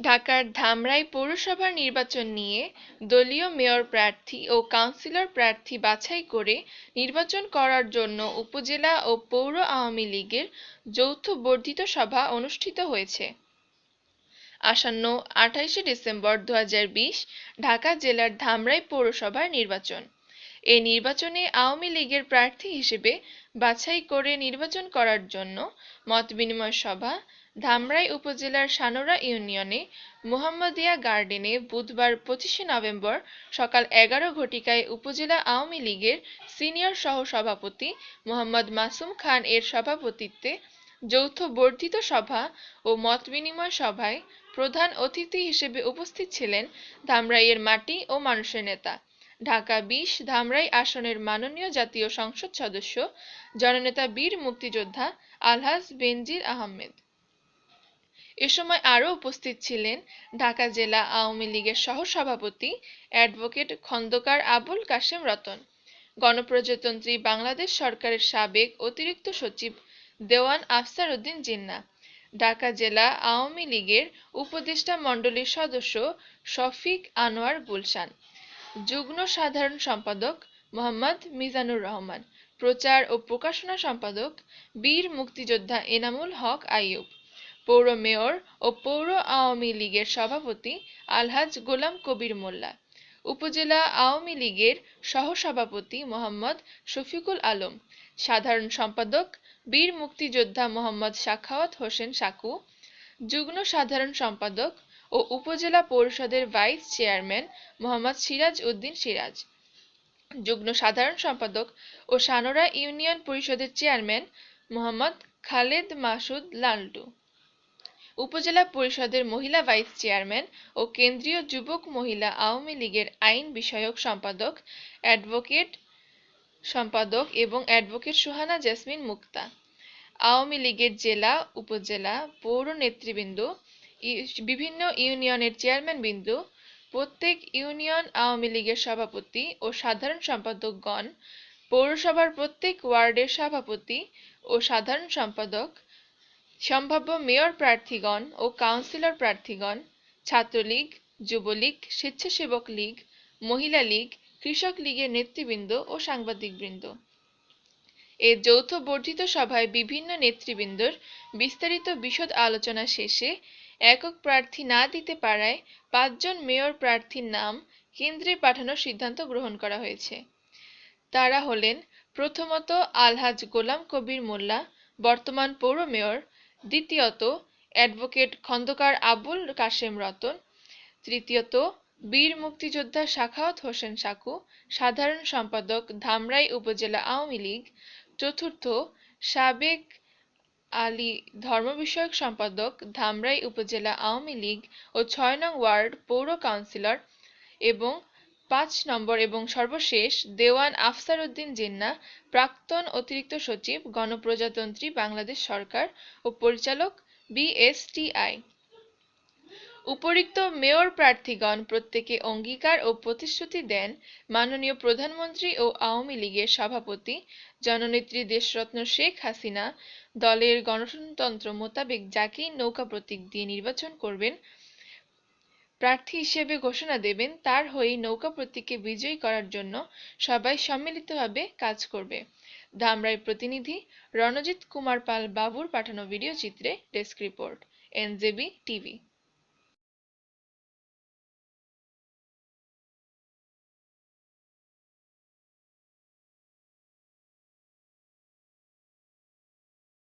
ঢাকার ধামরাই পৌরসভার নির্বাচন নিয়ে দলীয় মেয়র প্রার্থী ও কাউন্সিলর প্রার্থী বাছাই করে নির্বাচন করার জন্য উপজেলা ও পৌর আওয়ামী লীগের যৌথ বর্ধিত সভা অনুষ্ঠিত হয়েছে। আসন্ন আঠাইশে ডিসেম্বর দু হাজার বিশ ঢাকা জেলার ধামরাই পৌরসভার নির্বাচন। এ নির্বাচনে আওয়ামী লীগের প্রার্থী হিসেবে বাছাই করে নির্বাচন করার জন্য মতবিনিময় সভা ধামরাই উপজেলার সানোরা ইউনিয়নে মোহাম্মদিয়া গার্ডেনে বুধবার পঁচিশে নভেম্বর সকাল এগারো ঘটিকায় উপজেলা আওয়ামী লীগের সিনিয়র সহ সভাপতি মোহাম্মদ মাসুম খান এর সভাপতিত্বে যৌথ বর্ধিত সভা ও মতবিনিময় সভায় প্রধান অতিথি হিসেবে উপস্থিত ছিলেন ধামরাইয়ের মাটি ও মানুষের নেতা। ঢাকা বিশ ধামরাই আসনের মাননীয় জাতীয় সংসদ সদস্য, জননেতা বীর মুক্তিযোদ্ধা আলহাজ বেনজির আহমেদ। এ সময় আরও উপস্থিত ছিলেন ঢাকা জেলা আওয়ামী লীগের সহসভাপতি অ্যাডভোকেট খন্দকার আবুল কাশেম রতন, গণপ্রজাতন্ত্রী বাংলাদেশ সরকারের সাবেক অতিরিক্ত সচিব দেওয়ান আফসার উদ্দিন জিন্না, ঢাকা জেলা আওয়ামী লীগের উপদেষ্টা মণ্ডলীর সদস্য শফিক আনোয়ার গুলশান, যুগ্ম সাধারণ সম্পাদক মোহাম্মদ মিজানুর রহমান, প্রচার ও প্রকাশনা সম্পাদক বীর মুক্তিযোদ্ধা এনামুল হক আইয়ুব পৌর মেয়র ও পৌর আওয়ামী লীগের সভাপতি আলহাজ গোলাম কবির মোল্লা, উপজেলা আওয়ামী লীগের সহসভাপতি মোহাম্মদ শফিকুল আলম, সাধারণ সম্পাদক বীর মুক্তিযোদ্ধা মোহাম্মদ সাখাওয়াত হোসেন সাকু, যুগ্ম সাধারণ সম্পাদক ও উপজেলা পরিষদের ভাইস চেয়ারম্যান মোহাম্মদ সিরাজ উদ্দিন সিরাজ, যুগ্ম সাধারণ সম্পাদক ও সানোরা ইউনিয়ন পরিষদের চেয়ারম্যান মোহাম্মদ খালেদ মাসুদ লালটু। উপজেলা পরিষদের মহিলা ভাইস চেয়ারম্যান ও কেন্দ্রীয় যুবক মহিলা আওয়ামী লীগের আইন বিষয়ক সম্পাদক, অ্যাডভোকেট সম্পাদক এবং অ্যাডভোকেট সুহানা জেসমিন মুক্তা। আওয়ামী লীগের জেলা, উপজেলা, পৌর নেতৃবৃন্দ বিভিন্ন ইউনিয়নের চেয়ারম্যানবৃন্দ, প্রত্যেক ইউনিয়ন আওয়ামী লীগের সভাপতি ও সাধারণ সম্পাদকগণ, পৌরসভার প্রত্যেক ওয়ার্ডের সভাপতি ও সাধারণ সম্পাদক সম্ভাব্য মেয়র প্রার্থীগণ ও কাউন্সিলর প্রার্থীগণ, ছাত্রলীগ, যুবলীগ, স্বেচ্ছাসেবক লীগ, মহিলা লীগ, কৃষক লীগের নেতৃবৃন্দ ও সাংবাদিকবৃন্দ। এ যৌথ বর্ধিত সভায় বিভিন্ন নেতৃবৃন্দর বিস্তারিত বিশদ আলোচনা শেষে একক প্রার্থী না দিতে পারায় পাঁচজন মেয়র প্রার্থীর নাম কেন্দ্রে পাঠানোর সিদ্ধান্ত গ্রহণ করা হয়েছে। তারা হলেন প্রথমত আলহাজ গোলাম কবির মোল্লা, বর্তমান পৌর মেয়র দ্বিতীয়ত, অ্যাডভোকেট খন্দকার আবুল কাশেম রতন। তৃতীয়ত, বীর মুক্তিযোদ্ধা শাখাওয়াত হোসেন সাকু, সাধারণ সম্পাদক ধামরাই উপজেলা আওয়ামী লীগ। চতুর্থ, সাবেক আলী ধর্ম বিষয়ক সম্পাদক ধামরাই উপজেলা আওয়ামী লীগ ও ছয় নং ওয়ার্ড পৌর কাউন্সিলর এবং পাঁচ নম্বর এবং সর্বশেষ দেওয়ান আফসার উদ্দিন জিন্না, প্রাক্তন অতিরিক্ত সচিব, গণপ্রজাতন্ত্রী, বাংলাদেশ সরকার ও পরিচালক, বিএসটিআই। উপরিক্ত মেয়র প্রার্থীগণ প্রত্যেকে অঙ্গীকার ও প্রতিশ্রুতি দেন মাননীয় প্রধানমন্ত্রী ও আওয়ামী লীগের সভাপতি জননেত্রী দেশরত্ন শেখ হাসিনা, দলের গণতন্ত্র মোতাবেক যাকেই নৌকা প্রতীক দিয়ে নির্বাচন করবেন প্রার্থী হিসেবে ঘোষণা দেবেন, তার হয়ে নৌকা প্রতীকে বিজয়ী করার জন্য সবাই সম্মিলিতভাবে কাজ করবে। ধামরাই প্রতিনিধি রণজিৎ কুমার পাল বাবুর পাঠানো ভিডিও চিত্রে ডেস্ক রিপোর্ট, এনজেবি টিভি।